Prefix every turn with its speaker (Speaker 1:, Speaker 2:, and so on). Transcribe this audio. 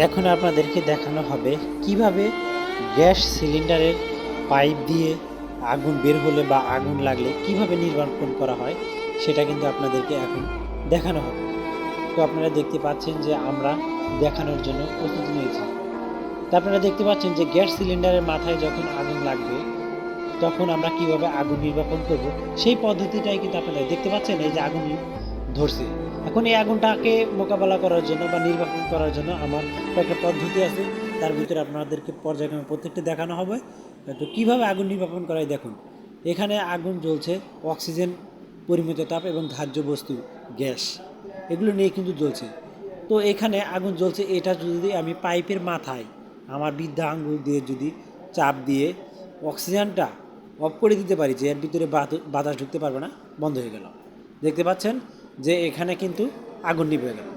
Speaker 1: এখন আপনাদেরকে দেখানো হবে কীভাবে গ্যাস সিলিন্ডারের পাইপ দিয়ে আগুন বের হলে বা আগুন লাগলে কীভাবে নির্বাপন করা হয়, সেটা কিন্তু আপনাদেরকে এখন দেখানো হবে। তো আপনারা দেখতে পাচ্ছেন যে আমরা দেখানোর জন্য প্রস্তুতি নিয়েছি তা আপনারা দেখতে পাচ্ছেন যে গ্যাস সিলিন্ডারের মাথায় যখন আগুন লাগবে, তখন আমরা কীভাবে আগুন নির্বাপন করব, সেই পদ্ধতিটাই কিন্তু আপনারা দেখতে পাচ্ছেন। এই যে আগুন ধরছে। এখন এই আগুনটাকে মোকাবেলা করার জন্য বা নির্বাপন করার জন্য আমার কয়েকটা পদ্ধতি আছে। তার ভিতরে আপনাদেরকে পর্যায়ক্রমে প্রত্যেকটি দেখানো হবে। তো কীভাবে আগুন নির্বাপন করায় দেখুন। এখানে আগুন জ্বলছে অক্সিজেন, পরিমিত তাপ এবং ধার্য বস্তু, গ্যাস। এগুলো নিয়ে কিন্তু জ্বলছে। তো এখানে আগুন জ্বলছে এটা যদি আমি পাইপের মাথায়, আমার বৃদ্ধা আঙ্গুল দিয়ে যদি চাপ দিয়ে অক্সিজেনটা অফ করে দিতে পারি, যে এর ভিতরে বাতাস ঢুকতে পারবে না, বন্ধ হয়ে গেল। দেখতে পাচ্ছেন? যে এখানে কিন্তু আগুন নিভে গেল